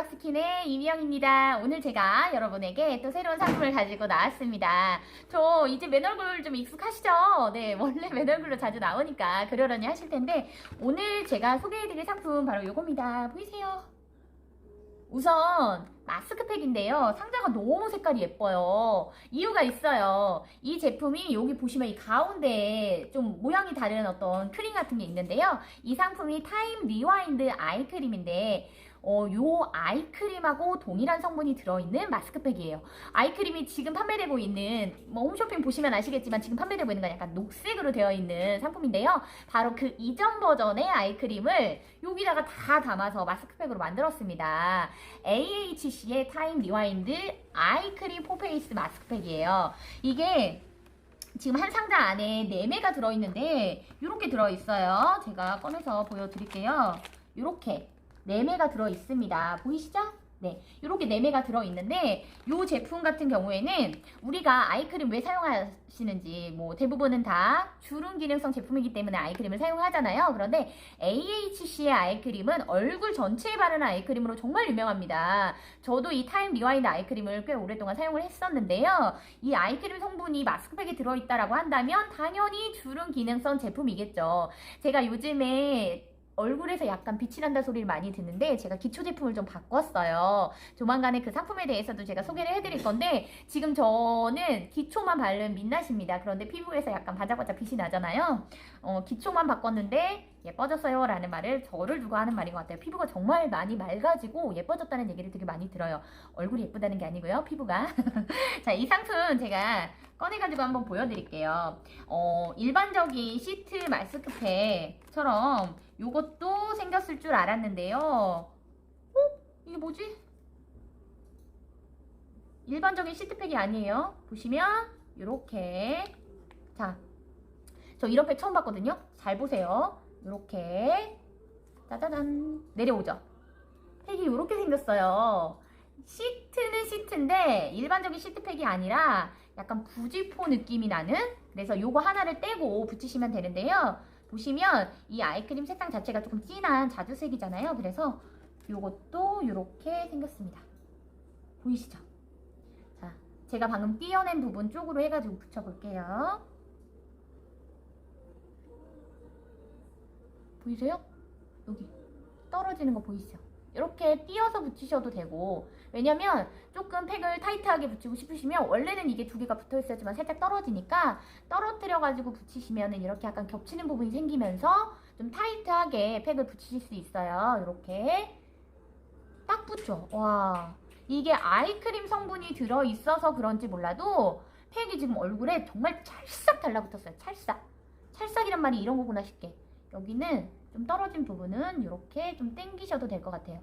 박스킨의 이미영입니다. 오늘 제가 여러분에게 또 새로운 상품을 가지고 나왔습니다. 저 이제 맨 얼굴 좀 익숙하시죠? 네, 원래 맨 얼굴로 자주 나오니까 그러려니 하실 텐데 오늘 제가 소개해드릴 상품 바로 이겁니다. 보이세요? 우선 마스크팩인데요. 상자가 너무 색깔이 예뻐요. 이유가 있어요. 이 제품이 여기 보시면 이 가운데에 좀 모양이 다른 어떤 크림 같은 게 있는데요. 이 상품이 타임 리와인드 아이 크림인데 어, 요 아이크림하고 동일한 성분이 들어있는 마스크팩이에요. 아이크림이 지금 판매되고 있는, 뭐 홈쇼핑 보시면 아시겠지만 지금 판매되고 있는 건 약간 녹색으로 되어 있는 상품인데요. 바로 그 이전 버전의 아이크림을 여기다가 다 담아서 마스크팩으로 만들었습니다. AHC의 타임 리와인드 아이크림 포페이스 마스크팩이에요. 이게 지금 한 상자 안에 4매가 들어있는데 이렇게 들어있어요. 제가 꺼내서 보여드릴게요. 이렇게 4매가 들어 있습니다. 보이시죠? 네, 이렇게 4매가 들어있는데 이 제품 같은 경우에는 우리가 아이크림 왜 사용하시는지 뭐 대부분은 다 주름 기능성 제품이기 때문에 아이크림을 사용하잖아요. 그런데 AHC의 아이크림은 얼굴 전체에 바르는 아이크림으로 정말 유명합니다. 저도 이 타임 리와인드 아이크림을 꽤 오랫동안 사용을 했었는데요. 이 아이크림 성분이 마스크팩에 들어있다라고 한다면 당연히 주름 기능성 제품이겠죠. 제가 요즘에 얼굴에서 약간 빛이 난다 소리를 많이 듣는데 제가 기초 제품을 좀 바꿨어요. 조만간에 그 상품에 대해서도 제가 소개를 해드릴 건데 지금 저는 기초만 바른 민낯입니다. 그런데 피부에서 약간 반짝반짝 빛이 나잖아요. 어, 기초만 바꿨는데 예뻐졌어요 라는 말을 저를 두고 하는 말인 것 같아요. 피부가 정말 많이 맑아지고 예뻐졌다는 얘기를 되게 많이 들어요. 얼굴이 예쁘다는 게 아니고요. 피부가. 자, 이 상품 제가 꺼내가지고 한번 보여드릴게요. 어, 일반적인 시트 마스크팩처럼 요것도 생겼을 줄 알았는데요. 어? 이게 뭐지? 일반적인 시트팩이 아니에요. 보시면 이렇게 자, 저 이런 팩 처음 봤거든요. 잘 보세요. 이렇게 짜자잔 내려오죠. 팩이 이렇게 생겼어요. 시트는 시트인데 일반적인 시트팩이 아니라 약간 부지포 느낌이 나는 그래서 요거 하나를 떼고 붙이시면 되는데요. 보시면 이 아이크림 색상 자체가 조금 진한 자주색이잖아요. 그래서 요것도 이렇게 생겼습니다. 보이시죠? 자, 제가 방금 띄어낸 부분 쪽으로 해가지고 붙여볼게요. 보이세요? 여기 떨어지는 거 보이시죠? 이렇게 띄어서 붙이셔도 되고 왜냐면 조금 팩을 타이트하게 붙이고 싶으시면 원래는 이게 두 개가 붙어 있어야지만 살짝 떨어지니까 떨어뜨려 가지고 붙이시면 이렇게 약간 겹치는 부분이 생기면서 좀 타이트하게 팩을 붙이실 수 있어요. 이렇게 딱 붙죠? 와 이게 아이크림 성분이 들어 있어서 그런지 몰라도 팩이 지금 얼굴에 정말 찰싹 달라붙었어요. 찰싹. 찰싹이란 말이 이런 거구나 싶게 여기는 좀 떨어진 부분은 이렇게 좀 당기셔도 될 것 같아요.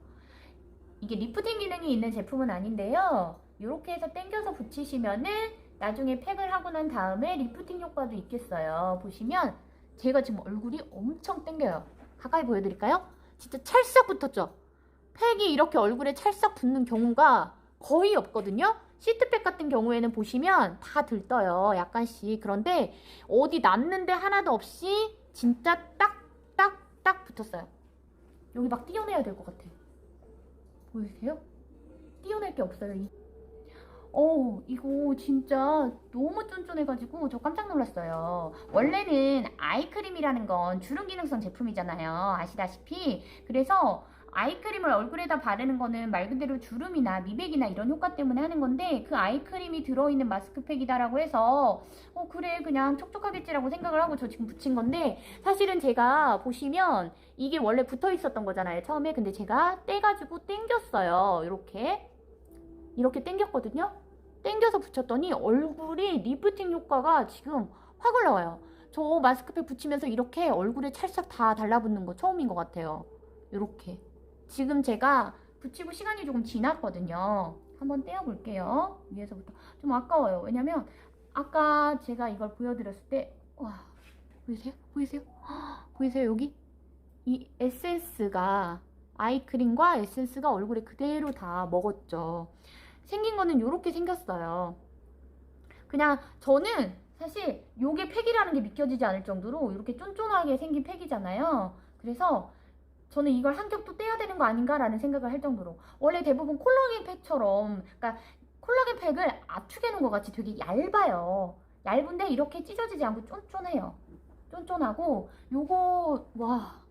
이게 리프팅 기능이 있는 제품은 아닌데요. 이렇게 해서 당겨서 붙이시면은 나중에 팩을 하고 난 다음에 리프팅 효과도 있겠어요. 보시면 제가 지금 얼굴이 엄청 당겨요. 가까이 보여드릴까요? 진짜 찰싹 붙었죠? 팩이 이렇게 얼굴에 찰싹 붙는 경우가 거의 없거든요. 시트팩 같은 경우에는 보시면 다 들떠요. 약간씩. 그런데 어디 남는데 하나도 없이 진짜 딱딱 붙었어요. 여기 막 띄어내야 될 것 같아. 보이세요? 띄어낼 게 없어요. 이. 어, 이거 진짜 너무 쫀쫀해가지고 저 깜짝 놀랐어요. 원래는 아이크림이라는 건 주름 기능성 제품이잖아요. 아시다시피. 그래서 아이크림을 얼굴에다 바르는 거는 말 그대로 주름이나 미백이나 이런 효과 때문에 하는 건데 그 아이크림이 들어있는 마스크팩이다라고 해서 어 그래 그냥 촉촉하겠지라고 생각을 하고 저 지금 붙인 건데 사실은 제가 보시면 이게 원래 붙어 있었던 거잖아요 처음에. 근데 제가 떼가지고 땡겼어요 이렇게. 이렇게 땡겼거든요. 땡겨서 붙였더니 얼굴이 리프팅 효과가 지금 확 올라와요. 저 마스크팩 붙이면서 이렇게 얼굴에 찰싹 다 달라붙는 거 처음인 것 같아요. 이렇게 지금 제가 붙이고 시간이 조금 지났거든요. 한번 떼어볼게요. 위에서부터. 좀 아까워요. 왜냐면 아까 제가 이걸 보여드렸을 때, 와, 보이세요? 보이세요? 헉, 보이세요? 여기? 이 에센스가, 아이크림과 에센스가 얼굴에 그대로 다 먹었죠. 생긴 거는 이렇게 생겼어요. 그냥 저는 사실 요게 팩이라는 게 믿겨지지 않을 정도로 이렇게 쫀쫀하게 생긴 팩이잖아요. 그래서 저는 이걸 한 겹도 떼야 되는 거 아닌가라는 생각을 할 정도로 원래 대부분 콜라겐 팩처럼 그러니까 콜라겐 팩을 압축해 놓은 것 같이 되게 얇아요. 얇은데 이렇게 찢어지지 않고 쫀쫀해요. 쫀쫀하고 요거 와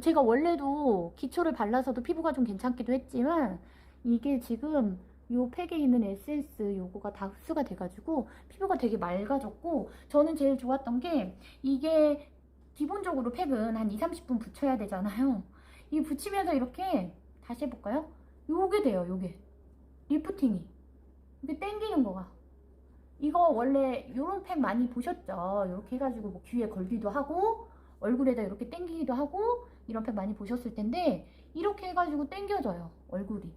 제가 원래도 기초를 발라서도 피부가 좀 괜찮기도 했지만 이게 지금 요 팩에 있는 에센스 요거가 다 흡수가 돼가지고 피부가 되게 맑아졌고 저는 제일 좋았던 게 이게 기본적으로 팩은 한 2, 30분 붙여야 되잖아요. 이 붙이면서 이렇게 다시 해볼까요? 요게 돼요, 요게. 리프팅이. 이게 땡기는 거가. 이거 원래 요런 팩 많이 보셨죠? 이렇게 해가지고 뭐 귀에 걸기도 하고 얼굴에다 이렇게 땡기기도 하고 이런 팩 많이 보셨을 텐데 이렇게 해가지고 땡겨져요, 얼굴이.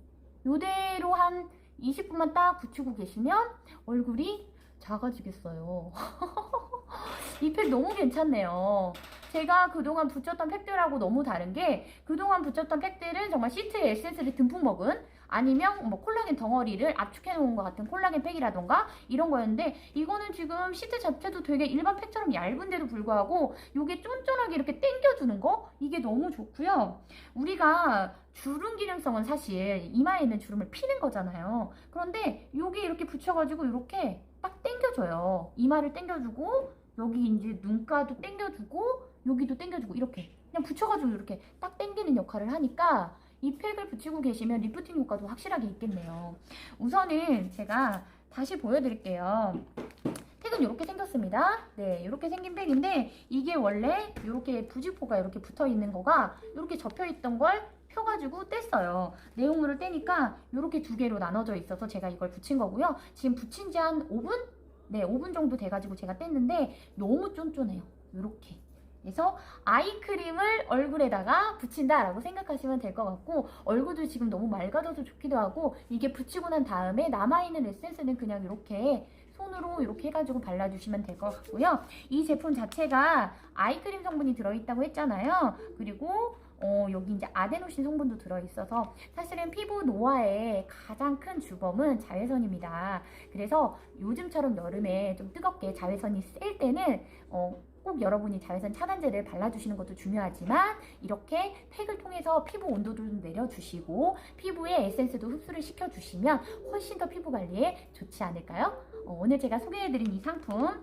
요대로 한 20분만 딱 붙이고 계시면 얼굴이 작아지겠어요. 이 팩 너무 괜찮네요. 제가 그동안 붙였던 팩들하고 너무 다른 게 그동안 붙였던 팩들은 정말 시트에 에센스를 듬뿍 먹은 아니면 뭐 콜라겐 덩어리를 압축해 놓은 것 같은 콜라겐 팩이라던가 이런 거였는데 이거는 지금 시트 자체도 되게 일반 팩처럼 얇은데도 불구하고 이게 쫀쫀하게 이렇게 당겨주는 거 이게 너무 좋고요. 우리가 주름 기능성은 사실 이마에 있는 주름을 피는 거잖아요. 그런데 여기 이렇게 붙여가지고 이렇게 딱 당겨줘요. 이마를 당겨주고 여기 이제 눈가도 당겨주고 여기도 당겨주고 이렇게 그냥 붙여가지고 이렇게 딱 당기는 역할을 하니까 이 팩을 붙이고 계시면 리프팅 효과도 확실하게 있겠네요. 우선은 제가 다시 보여드릴게요. 팩은 이렇게 생겼습니다. 네, 이렇게 생긴 팩인데 이게 원래 이렇게 부직포가 이렇게 붙어 있는 거가 이렇게 접혀 있던 걸 펴가지고 뗐어요. 내용물을 떼니까 이렇게 두 개로 나눠져 있어서 제가 이걸 붙인 거고요. 지금 붙인 지 한 5분? 네, 5분 정도 돼가지고 제가 뗐는데 너무 쫀쫀해요. 이렇게. 그래서 아이크림을 얼굴에다가 붙인다라고 생각하시면 될 것 같고 얼굴도 지금 너무 맑아져서 좋기도 하고 이게 붙이고 난 다음에 남아있는 에센스는 그냥 이렇게 손으로 이렇게 해가지고 발라주시면 될 것 같고요. 이 제품 자체가 아이크림 성분이 들어있다고 했잖아요. 그리고 어, 여기 이제 아데노신 성분도 들어있어서 사실은 피부 노화의 가장 큰 주범은 자외선입니다. 그래서 요즘처럼 여름에 좀 뜨겁게 자외선이 셀 때는 어, 꼭 여러분이 자외선 차단제를 발라주시는 것도 중요하지만 이렇게 팩을 통해서 피부 온도도 좀 내려주시고 피부에 에센스도 흡수를 시켜주시면 훨씬 더 피부 관리에 좋지 않을까요? 어, 오늘 제가 소개해드린 이 상품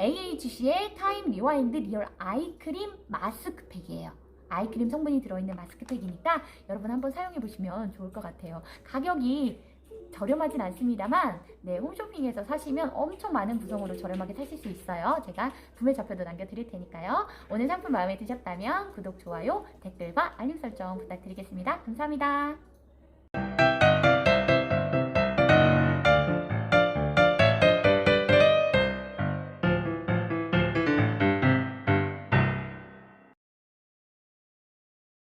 AHC의 타임 리와인드 리얼 아이크림 마스크팩이에요. 아이크림 성분이 들어있는 마스크팩이니까 여러분 한번 사용해보시면 좋을 것 같아요. 가격이 저렴하진 않습니다만 네, 홈쇼핑에서 사시면 엄청 많은 구성으로 저렴하게 사실 수 있어요. 제가 구매 좌표도 남겨드릴 테니까요. 오늘 상품 마음에 드셨다면 구독, 좋아요, 댓글과 알림 설정 부탁드리겠습니다. 감사합니다.